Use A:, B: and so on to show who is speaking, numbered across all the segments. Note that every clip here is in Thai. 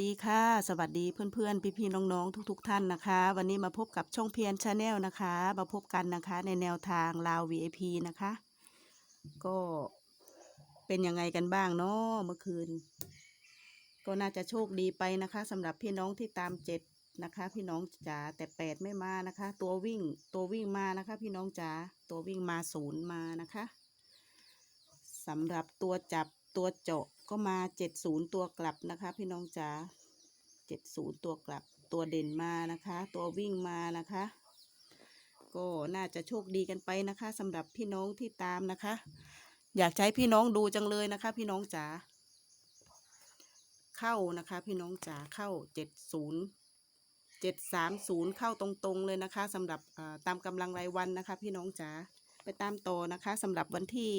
A: ดีค่ะ สวัสดีเพื่อนๆ พี่ๆน้องๆ ทุก ๆ ท่านนะคะ วันนี้มาพบกับช่องเพียนชาแนลนะคะ มาพบกันนะคะในแนวทางลาว VIP นะคะ ก็เป็นยังไงกันบ้างเนาะเมื่อคืน ก็น่าจะโชคดีไปนะคะสำหรับพี่น้องที่ตามเจ็ดนะคะ พี่น้องจ๋าแต่แปดไม่มานะคะ ตัววิ่งตัววิ่งมานะคะ พี่น้องจ๋าตัววิ่งมาศูนย์มานะคะสำหรับตัวจับตัวเจาะ ก็มาเจ็ดศูนย์ตัวกลับนะคะ พี่น้องจ๋าเจ็ดศูนย์ตัวกลับ ตัวเด่นมานะคะ ตัววิ่งมานะคะ ก็น่าจะโชคดีกันไปนะคะสำหรับพี่น้องที่ตามนะคะ อยากใช้พี่น้องดูจังเลยนะคะ พี่น้องจ๋าเข้านะคะ พี่น้องจ๋าเข้าเจ็ดศูนย์เจ็ดสามศูนย์เข้าตรงๆเลยนะคะสำหรับตามกำลังรายวันนะคะ พี่น้องจ๋า ไปตามต่อนะคะสำหรับวันที่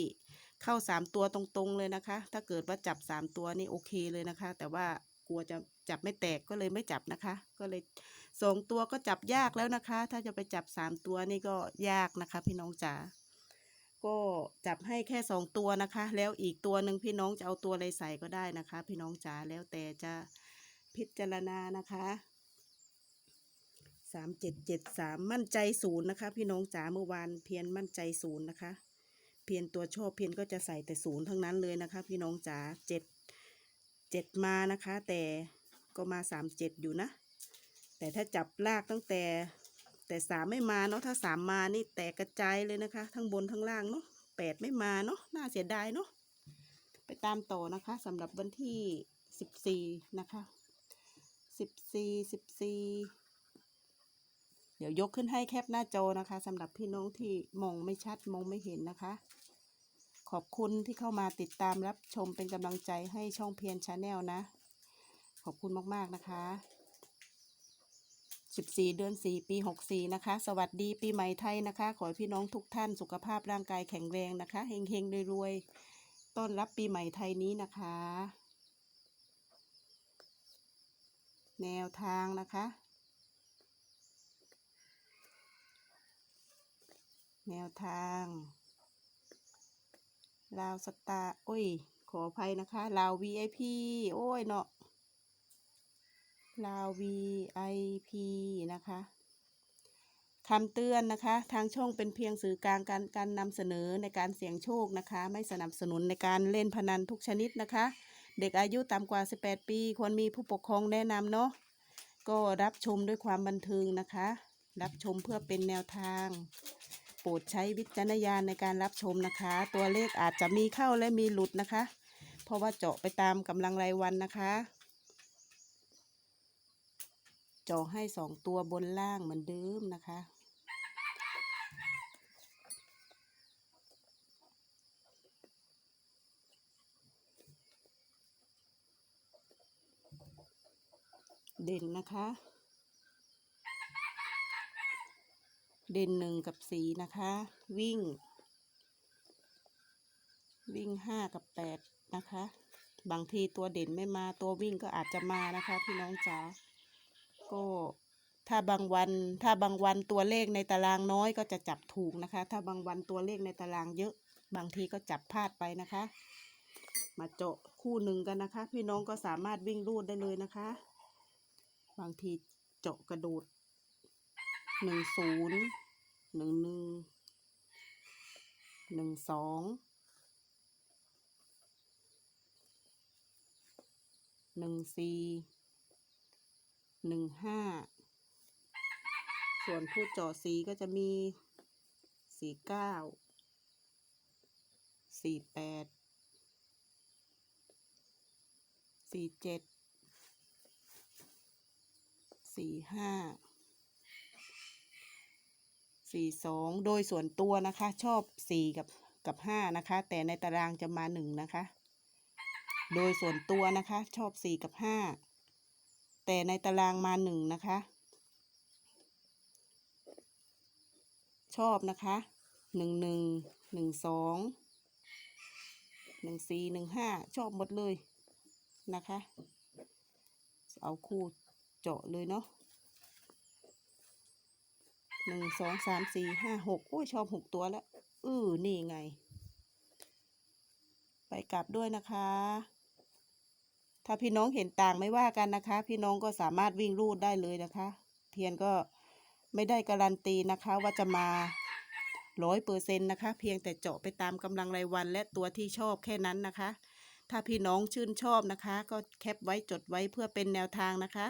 A: เข้าสามตัวตรงๆเลยนะคะ ถ้าเกิดว่าจับสามตัวนี่โอเคเลยนะคะ แต่ว่ากลัวจะจับไม่แตกก็เลยไม่จับนะคะ ก็เลยสองตัวก็จับยากแล้วนะคะ ถ้าจะไปจับสามตัวนี่ก็ยากนะคะ พี่น้องจ๋าก็จับให้แค่สองตัวนะคะ แล้วอีกตัวหนึ่งพี่น้องจะเอาตัวอะไรใส่ก็ได้นะคะ พี่น้องจ๋าแล้วแต่จะพิจารณานะคะ สามเจ็ดเจ็ดสามมั่นใจศูนย์นะคะ พี่น้องจ๋าเมื่อวานเพียนมั่นใจศูนย์นะคะ เพียนตัวชอบเพียนก็จะใส่แต่ศูนย์ทั้งนั้นเลยนะคะ พี่น้องจ๋าเจ็ดเจ็ดมานะคะ แต่ก็มาสามเจ็ดอยู่นะ แต่ถ้าจับลากตั้งแต่ แต่สามไม่มาเนาะถ้าสามมานี่แตกกระจายเลยนะคะ ทั้งบนทั้งล่างเนาะแปดไม่มาเนาะน่าเสียดายเนาะไปตามต่อนะคะสำหรับวันที่สิบสี่นะคะสิบสี่สิบสี่ ดี๋ยวยกขึ้นให้แคปหน้าจอนะคะสำหรับพี่น้องที่มองไม่ชัดมองไม่เห็นนะคะ ขอบคุณที่เข้ามาติดตามรับชมเป็นกำลังใจให้ช่องเพียนชาแนลนะ ขอบคุณมากๆนะคะ 14 เดือน 4 ปี 64 นะคะ สวัสดีปีใหม่ไทยนะคะ ขอให้พี่น้องทุกท่านสุขภาพร่างกายแข็งแรงนะคะเฮงๆรวยๆต้อนรับปีใหม่ไทยนี้นะคะ แนวทางนะคะ แนวทาง ลาวสตาโอ้ย ขออภัยนะคะ ลาว VIP โอ้ยเนาะ ลาว VIP นะคะคำเตือนนะคะ ทางช่องเป็นเพียงสื่อกลางการการนำเสนอในการเสี่ยงโชคนะคะ ไม่สนับสนุนในการเล่นพนันทุกชนิดนะคะ เด็กอายุต่ำกว่า 18 ปี ควรมีผู้ปกครองแนะนำเนาะก็รับชมด้วยความบันเทิงนะคะ รับชมเพื่อเป็นแนวทาง โปรดใช้วิจารณญาณในการรับชมนะคะ ตัวเลขอาจจะมีเข้าและมีหลุดนะคะ เพราะว่าเจาะไปตามกำลังรายวันนะคะ เจาะให้สองตัวบนล่างเหมือนเดิมนะคะเด่นนะคะ เด่นหนึ่งกับสีนะคะ วิ่ง วิ่งห้ากับแปดนะคะ บางทีตัวเด่นไม่มาตัววิ่งก็อาจจะมานะคะพี่น้องจ๋าก็ถ้าบางวันถ้าบางวันตัวเลขในตารางน้อยก็จะจับถูกนะคะ ถ้าบางวันตัวเลขในตารางเยอะ บางทีก็จับพลาดไปนะคะ มาเจาะคู่หนึ่งกันนะคะ พี่น้องก็สามารถวิ่งรูดได้เลยนะคะ บางทีเจาะกระโดดหนึ่งศูนย์ หนึ่งหนึ่งหนึ่งสองหนึ่งสี่หนึ่งห้าส่วนผู้จาะสีก็จะมีสี่เก้าสี่แปดสี่เจ็ดสี่ห้า สี่สองโดยส่วนตัวนะคะ ชอบสี่กับกับห้านะคะ แต่ในตารางจะมาหนึ่งนะคะ โดยส่วนตัวนะคะ ชอบสี่กับห้าแต่ในตารางมาหนึ่งนะคะ ชอบนะคะหนึ่งหนึ่งหนึ่งสองหนึ่งสี่หนึ่งห้าชอบหมดเลยนะคะ เอาคู่เจาะเลยเนาะ หนึ่งสองสามสี่ห้าหกโอ้ยชอบหกตัวแล้วอือนี่ไง ไปกลับด้วยนะคะ ถ้าพี่น้องเห็นต่างไม่ว่ากันนะคะ พี่น้องก็สามารถวิ่งรูดได้เลยนะคะเพียนก็ไม่ได้การันตีนะคะว่าจะมาร้อยเปอร์เซ็นต์นะคะ เพียงแต่เจาะไปตามกำลังรายวันและตัวที่ชอบแค่นั้นนะคะ ถ้าพี่น้องชื่นชอบนะคะ ก็แคปไว้จดไว้เพื่อเป็นแนวทางนะคะ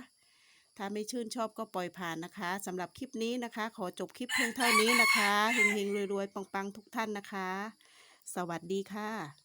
A: ถ้าไม่ชื่นชอบก็ปล่อยผ่านนะคะสำหรับคลิปนี้นะคะ ขอจบคลิปเพียงเท่านี้นะคะเฮงๆรวยๆปังๆทุกท่านนะคะ สวัสดีค่ะ